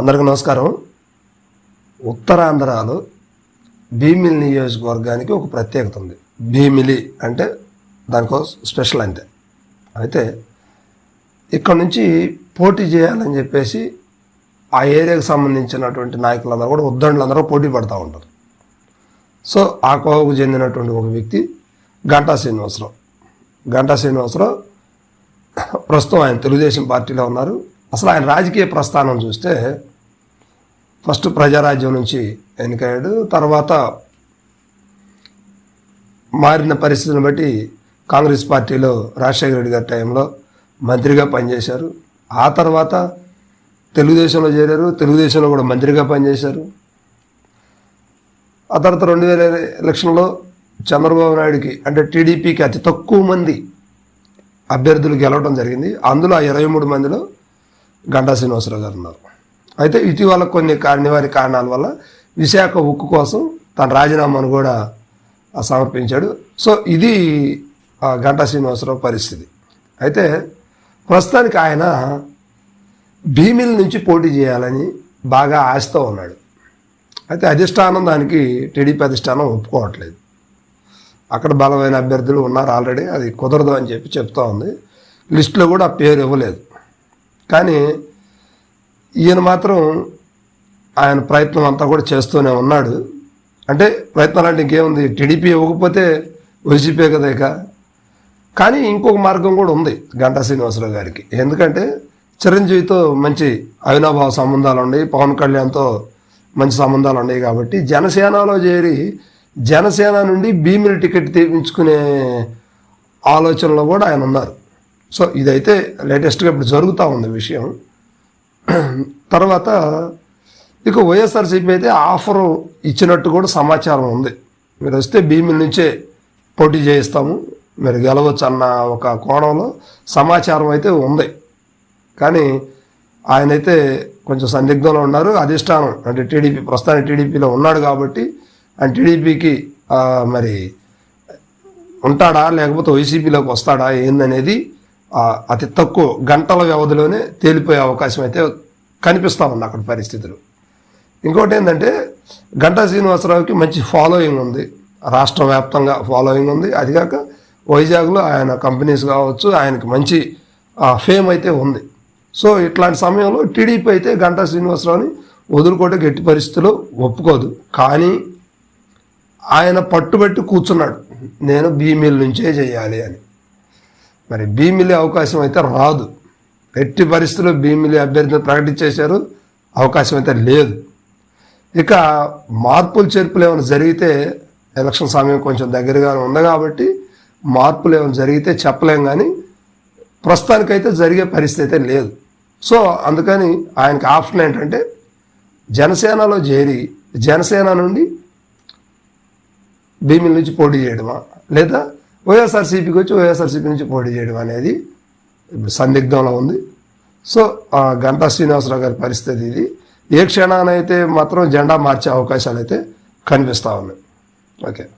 అందరికీ నమస్కారం. ఉత్తరాంధ్రాలో భీమిలి నియోజకవర్గానికి ఒక ప్రత్యేకత ఉంది. భీమిలి అంటే దానికో స్పెషల్ అంతే అయితే ఇక్కడ నుంచి పోటీ చేయాలని చెప్పేసి ఆ ఏరియాకి సంబంధించినటువంటి నాయకులందరూ కూడా ఉద్దండులందరూ పోటీ పడుతూ ఉంటారు. సో ఆ కోవకు చెందినటువంటి ఒక వ్యక్తి గంటా శ్రీనివాసరావు. గంటా శ్రీనివాసరావు ప్రస్తుతం ఆయన తెలుగుదేశం పార్టీలో ఉన్నారు. అసలు ఆయన రాజకీయ ప్రస్థానం చూస్తే ఫస్ట్ ప్రజారాజ్యం నుంచి ఎన్నికయ్యాడు. తర్వాత మారిన పరిస్థితులను బట్టి కాంగ్రెస్ పార్టీలో రాజశేఖర రెడ్డి గారి టైంలో మంత్రిగా పనిచేశారు. ఆ తర్వాత తెలుగుదేశంలో చేరారు. తెలుగుదేశంలో కూడా మంత్రిగా పనిచేశారు. ఆ తర్వాత రెండు వేల ఎలక్షన్లో చంద్రబాబు నాయుడుకి అంటే టీడీపీకి అతి తక్కువ మంది అభ్యర్థులు గెలవడం జరిగింది. అందులో ఆ ఇరవై మూడు మందిలో గంటా శ్రీనివాసరావు గారు ఉన్నారు. అయితే ఇటీవల కొన్ని అనివార్య కారణాల వల్ల విశాఖ ఉక్కు కోసం తన రాజీనామాను కూడా సమర్పించాడు. సో ఇది ఆ, గంటా శ్రీనివాసరావు పరిస్థితి. అయితే ప్రస్తుతానికి ఆయన భీమిల్ నుంచి పోటీ చేయాలని బాగా ఆశతో ఉన్నాడు. అయితే అధిష్టానం దానికి టీడీపీ అధిష్టానం ఒప్పుకోవట్లేదు. అక్కడ బలమైన అభ్యర్థులు ఉన్నారు ఆల్రెడీ అది కుదరదు అని చెప్పి చెప్తా ఉంది. లిస్టులో కూడా ఆ పేరు ఇవ్వలేదు. కానీ ఈయన మాత్రం ఆయన ప్రయత్నం అంతా కూడా చేస్తూనే ఉన్నాడు. అంటే ప్రయత్నాలు అంటే ఇంకేముంది? టీడీపీ ఇవ్వకపోతే వైసీపీ కదా ఇక. కానీ ఇంకొక మార్గం కూడా ఉంది గంటా శ్రీనివాసరావు గారికి. ఎందుకంటే చిరంజీవితో మంచి అవినాభావ సంబంధాలు ఉన్నాయి పవన్ కళ్యాణ్తో మంచి సంబంధాలు ఉన్నాయి కాబట్టి జనసేనలో చేరి జనసేన నుండి భీమిలి టికెట్ తెప్పించుకునే ఆలోచనలో కూడా ఆయన ఉన్నారు. సో ఇదైతే లేటెస్ట్గా ఇప్పుడు జరుగుతూ ఉంది విషయం. తర్వాత ఇక వైఎస్ఆర్సీపీ అయితే ఆఫర్ ఇచ్చినట్టు కూడా సమాచారం ఉంది. మీరు వస్తే భీమి నుంచే పోటీ చేయిస్తాము. మీరు గెలవచ్చు అన్న ఒక కోణంలో సమాచారం అయితే ఉంది. కానీ ఆయనైతే కొంచెం సందిగ్ధంలో ఉన్నారు. అధిష్టానం అంటే టీడీపీ ప్రస్తుతానికి టీడీపీలో ఉన్నాడు కాబట్టి ఆయన టీడీపీకి మరి ఉంటాడా లేకపోతే వైసీపీలోకి వస్తాడా ఏందనేది అతి తక్కువ గంటల వ్యవధిలోనే తేలిపోయే అవకాశం అయితే కనిపిస్తా ఉంది అక్కడ పరిస్థితులు. ఇంకోటి ఏంటంటే గంటా శ్రీనివాసరావుకి మంచి ఫాలోయింగ్ ఉంది. రాష్ట్ర వ్యాప్తంగా ఫాలోయింగ్ ఉంది. అది కాక వైజాగ్లో ఆయన కంపెనీస్ కావచ్చు ఆయనకి మంచి ఫేమ్ అయితే ఉంది. సో ఇట్లాంటి సమయంలో టీడీపీ అయితే గంటా శ్రీనివాసరావుని వదులుకోవడం గట్టి పరిస్థితులు ఒప్పుకోదు. కానీ ఆయన పట్టుబట్టి కూర్చున్నాడు. నేను బీమిల్ నుంచే చేయాలి అని. మరి బీమిల్ అవకాశం అయితే రాదు. ఎట్టి పరిస్థితుల్లో భీమిలి అభ్యర్థిని ప్రకటించేశారు? అవకాశం అయితే లేదు. ఇక మార్పులు చేర్పులు ఏమైనా జరిగితే ఎలక్షన్ సమయం కొంచెం దగ్గరగానే ఉంది కాబట్టి మార్పులు ఏమైనా జరిగితే చెప్పలేం కానీ ప్రస్తుతానికైతే జరిగే పరిస్థితి అయితే లేదు. సో అందుకని ఆయనకి ఆప్షన్ ఏంటంటే జనసేనలో చేరి జనసేన నుండి భీమిల నుంచి పోటీ చేయడమా? లేదా వైఎస్ఆర్సీపీకి వచ్చి వైఎస్ఆర్సీపీ నుంచి పోటీ చేయడం అనేది ఇప్పుడు సందిగ్ధంలో ఉంది. సో ఆ గంటా శ్రీనివాసరావు గారి పరిస్థితి ఇది. ఏ క్షణానైతే మాత్రం జెండా మార్చే అవకాశాలు అయితే కనిపిస్తూ ఉన్నాయి. ఓకే.